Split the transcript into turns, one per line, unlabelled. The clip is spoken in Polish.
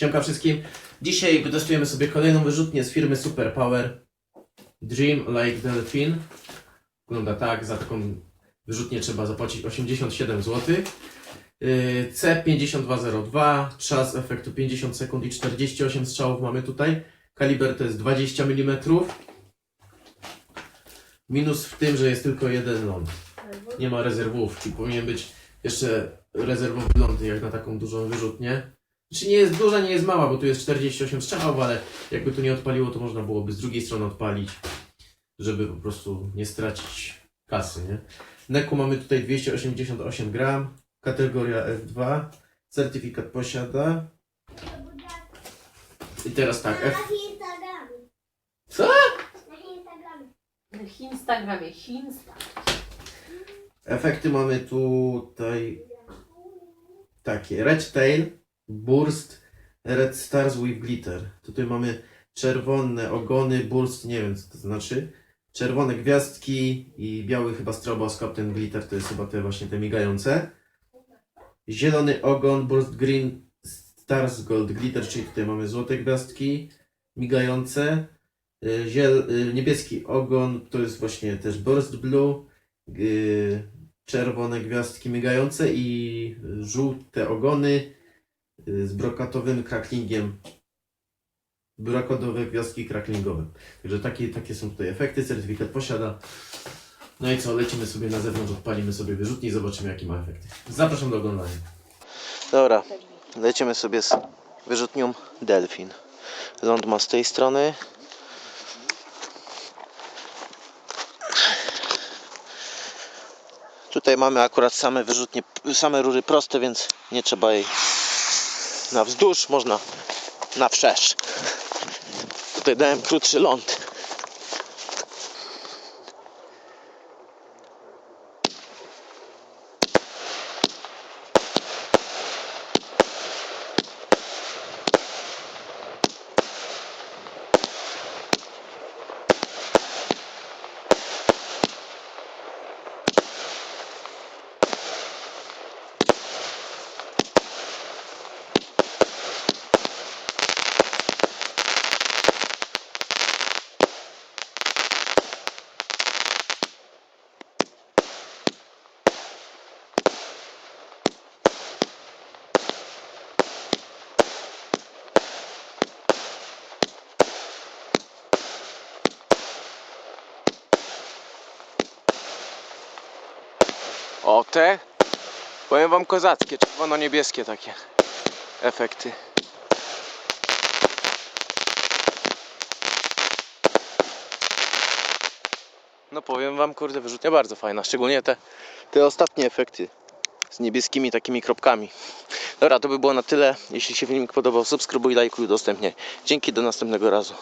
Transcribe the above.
Siemka wszystkim. Dzisiaj wytestujemy sobie kolejną wyrzutnię z firmy Super Power Dream Like Delphin. Wygląda tak, za taką wyrzutnię trzeba zapłacić 87 zł. Yy, C5202, czas efektu 50 sekund i 48 strzałów mamy tutaj. Kaliber to jest 20 mm. Minus w tym, że jest tylko jeden ląd. Nie ma rezerwówki. Powinien być jeszcze rezerwowy ląd, jak na taką dużą wyrzutnię. Czy nie jest duża, nie jest mała, bo tu jest 48 strzałów, ale jakby tu nie odpaliło, to można byłoby z drugiej strony odpalić, żeby po prostu nie stracić kasy, nie? Neku mamy tutaj 288 gram, kategoria F2, certyfikat posiada. I teraz tak, F...
Na Instagramie.
Co?
Na Instagramie.
W Instagramie, Insta.
Efekty mamy tutaj takie Red Tail, Burst, Red Stars with Glitter. Tutaj mamy czerwone ogony, burst, nie wiem co to znaczy. Czerwone gwiazdki i biały chyba stroboskop, ten glitter to jest chyba te właśnie te migające. Zielony ogon, burst green, stars gold glitter, czyli tutaj mamy złote gwiazdki migające. Y, Ziel, y, niebieski ogon to jest właśnie też burst blue. y, Czerwone gwiazdki migające i żółte ogony z brokatowym cracklingiem. Brokatowe gwiazdki cracklingowe. Także takie, takie są tutaj efekty, certyfikat posiada. No i co, lecimy sobie na zewnątrz, odpalimy sobie wyrzutnie i zobaczymy jakie ma efekty. Zapraszam do oglądania. Dobra, lecimy sobie z wyrzutnią Delfin. Ląd ma z tej strony. Tutaj mamy akurat same wyrzutnie, same rury proste, więc nie trzeba jej na wzdłuż, można na wszerz. Tutaj dałem krótszy ląd.
O te, powiem wam kozackie, czerwono-niebieskie takie efekty. No powiem wam, kurde, wyrzutnia bardzo fajna, szczególnie te, te ostatnie efekty z niebieskimi takimi kropkami. Dobra, to by było na tyle. Jeśli się filmik podobał, subskrybuj, lajkuj, udostępniaj. Dzięki, do następnego razu.